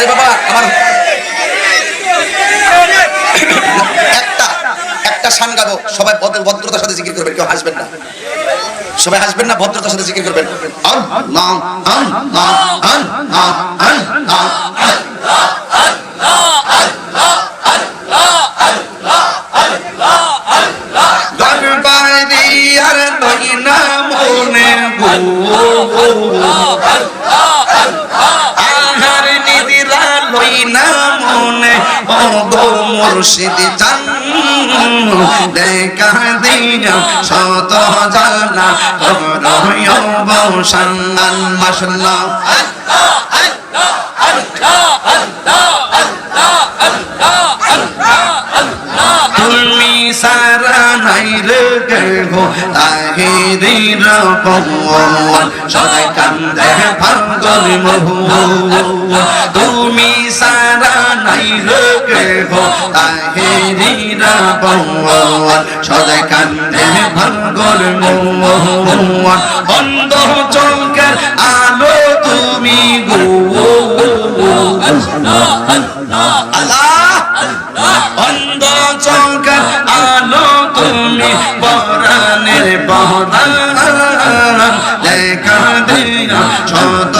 আরে বাবা, আমার একটা একটা শান গাবো সবাই ভদ্রতার সাথে জিকির করবেন, কেউ হাসবেন না সবাই হাসবেন না, ভদ্রতার সাথে জিকির করবেন আন আন আন আন আল্লাহ। মনে ও মুর্শিদ চান দেখা দিয়া শত জানা করয় বসান তুমি সারা নাই রে গেহ, তাহিরির পবন সদাই কান্দে ভাঙ্গল মহু। তুমি সারা রে গেহ তাহিরির পবন কান্দে ভাঙ্গল মহু বন্ধ চৌকের আলো তুমি গো আল্লাহ অন্ধ আলো তুমি পরাণের বহদান দেখা জালা করয়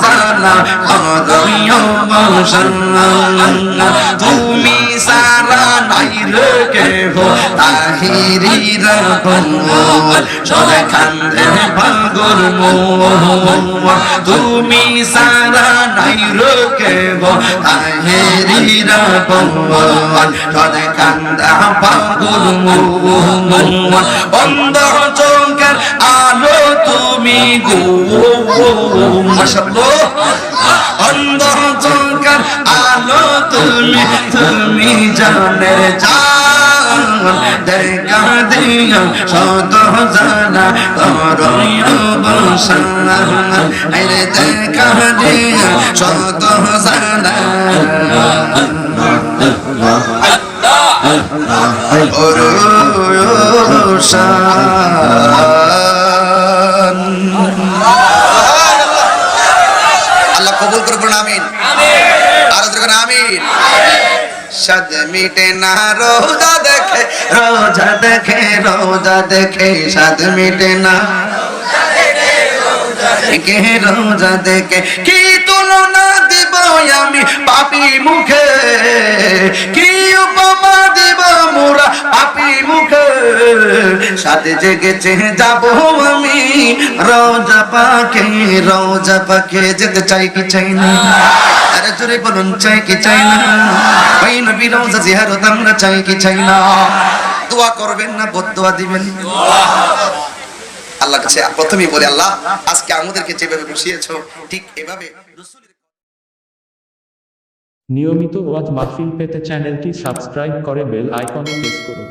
তুমি সারা নাই রে। হো তাহিরি রকম সরে তুমি সারা নাই রে হো তাহিরি রকম সরে কান্দা ভাগর মোহ বন্ধ চৌকের আলো তুমি গো মাশাআল্লাহ অন্ধ চৌকার আলো তুমি তুমি জানে দেখা দিয়া শত জানা করয় বসান আরে দেখা দিয়া শত জানা আল্লাহ কবুল করে বলুন আমিন আরও দেখুন আমিন সাদ মিটে না, রোজা দেখে রোজা দেখে রোজা দেখে সাদ মিটে না। কে রোজা দেখে, কি তুলনা দিব আমি পাপি মুখে? কি উপমা দিব মোরা পাপি মুখে? সাথে জেগেছে, যাব আমি রোজা পাকে রোজা পাকে, যেতে চাই কি চাই না। জোরে বলুন, চাই কি চাই না? জিয়ারত আমরা চাই কি চাই না? দোয়া করবেন না বদুয়া দিবেন। আল্লাহ কাছে প্রথমেই বলে, আল্লাহ, আজকে আমাদেরকে যেভাবে বসিয়েছো, ঠিক এভাবে নিয়মিত ওয়াজ মাহফিল পেতে চ্যানেলটি সাবস্ক্রাইব করে বেল আইকনে প্রেস করুন।